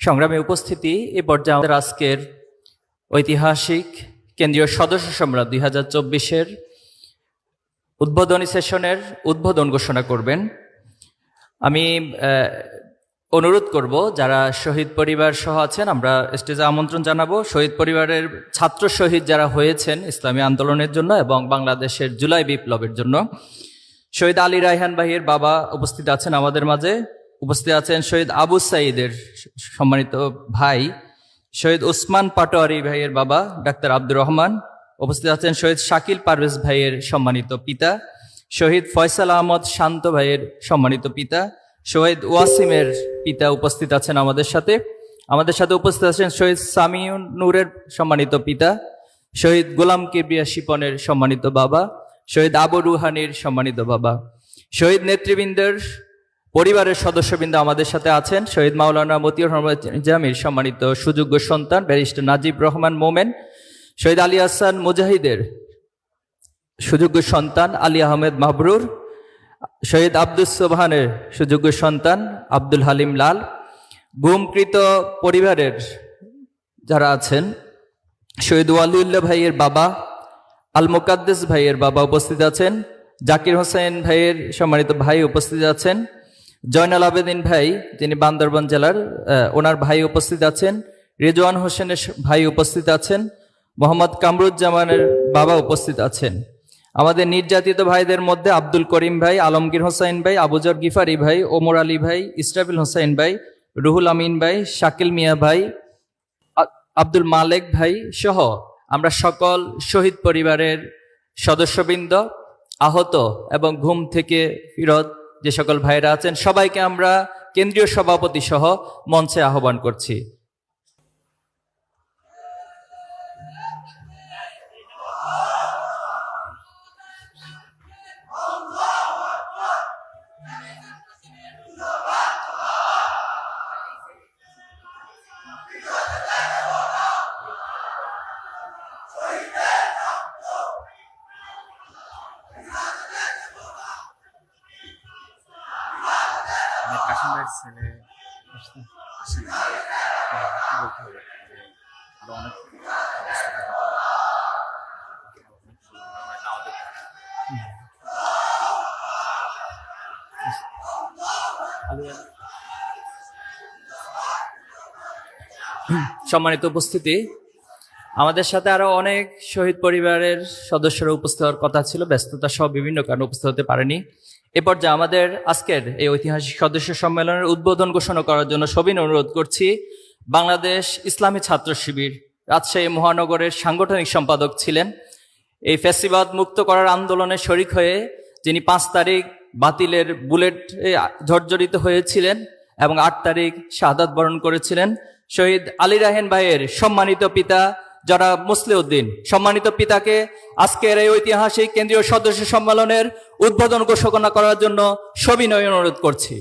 সংগ্রামে উপস্থিতি, এ পর্যায়ে আমাদের আজকের ঐতিহাসিক কেন্দ্রীয় সদস্য সম্রাট দুই হাজার চব্বিশের উদ্বোধনী সেশনের উদ্বোধন ঘোষণা করবেন। আমি অনুরোধ করব, যারা শহীদ পরিবার সহ আছেন, আমরা স্টেজে আমন্ত্রণ জানাব। শহীদ পরিবারের ছাত্র শহীদ যারা হয়েছেন ইসলামী আন্দোলনের জন্য এবং বাংলাদেশের জুলাই বিপ্লবের জন্য। শহীদ আলী রায়হান ভাইয়ের বাবা উপস্থিত আছেন আমাদের মাঝে। উপস্থিত আছেন শহীদ আবু সাইদের সম্মানিত ভাই, শহীদ ওসমান পাটোয়ারি ভাইয়ের বাবা, ডাক্তার আব্দুর রহমান, উপস্থিত আছেন শহীদ শাকিল পারভেজ ভাইয়ের সম্মানিত পিতা, শহীদ ফয়সাল আহমদ শান্ত ভাইয়ের সম্মানিত পিতা, শহীদ ওয়াসিমের পিতা উপস্থিত আছেন আমাদের সাথে। আমাদের সাথে উপস্থিত আছেন শহীদ সামিউন নূরের সম্মানিত পিতা, শহীদ গোলাম কিবরিয়া শিপনের সম্মানিত বাবা, শহীদ আবু রুহানির সম্মানিত বাবা, শহীদ নেতৃবৃন্দের পরিবারের সদস্যবৃন্দ আমাদের সাথে আছেন। শহীদ মাওলানা মতিউর রহমান জামির, সম্মানিত সুযোগ্য সন্তান, ব্যারিস্টার নাজিব রহমান মোমেন, শহীদ আলী হাসান মুজাহিদের সুযোগ্য সন্তান, আলী আহমেদ মাহবরুর, শহীদ আব্দুস সোবহানের সুযোগ্য সন্তান, আব্দুল হালিম লাল। গুমকৃত পরিবারের যারা আছেন, শহীদ ওয়ালিউল্লাহ ভাইয়ের বাবা, আল মুকাদ্দেস ভাইয়ের বাবা উপস্থিত আছেন। জাকির হোসেন ভাইয়ের সম্মানিত ভাই উপস্থিত আছেন। জয়নাল আবেদিন ভাই যিনি বান্দরবান জেলার ওনার ভাই উপস্থিত আছেন। রেজওয়ান হোসেনের ভাই উপস্থিত আছেন। মোহাম্মদ কামরুজ্জামানের বাবা উপস্থিত আছেন। আমাদের নির্যাতিত ভাইদের মধ্যে আব্দুল করিম ভাই, আলমগীর হোসাইন ভাই, আবুজর গিফারি ভাই, ওমর আলী ভাই, ইসরাফিল হোসাইন ভাই, রুহুল আমিন ভাই, শাকিল মিয়া ভাই আব্দুল মালেক ভাই সহ আমরা সকল শহীদ পরিবারের সদস্যবৃন্দ আহত এবং ঘুম থেকে ফিরত যে সকল ভাইরা আছেন সবাইকে আমরা কেন্দ্রীয় সভাপতি সহ মঞ্চে আহ্বান করছি। ছেলে সম্মানিত উপস্থিতি, আমাদের সাথে আরও অনেক শহীদ পরিবারের সদস্যরা উপস্থিত হওয়ার কথা ছিল, ব্যস্ততা সহ বিভিন্ন কারণে উপস্থিত হতে পারেনি। এ পর্যায়ে আমাদের আজকের এই ঐতিহাসিক সদস্য সম্মেলনের উদ্বোধন ঘোষণা করার জন্য সবিন অনুরোধ করছি। বাংলাদেশ ইসলামী ছাত্র শিবির রাজশাহী মহানগরের সাংগঠনিক সম্পাদক ছিলেন। এই ফ্যাসিবাদ মুক্ত করার আন্দোলনে শরিক হয়ে যিনি পাঁচ তারিখ বাতিলের বুলেট জর্জরিত হয়েছিলেন এবং আট তারিখ শাহাদাত বরণ করেছিলেন। শহীদ আলী রাহেন ভাইয়ের সম্মানিত পিতা যারা মুসলিউদ্দিন, সম্মানিত পিতাকে আজকের এই ঐতিহাসিক কেন্দ্রীয় সদস্য সম্মেলনের উদ্বোধন ঘোষণা করার জন্য সবিনয় অনুরোধ করছি।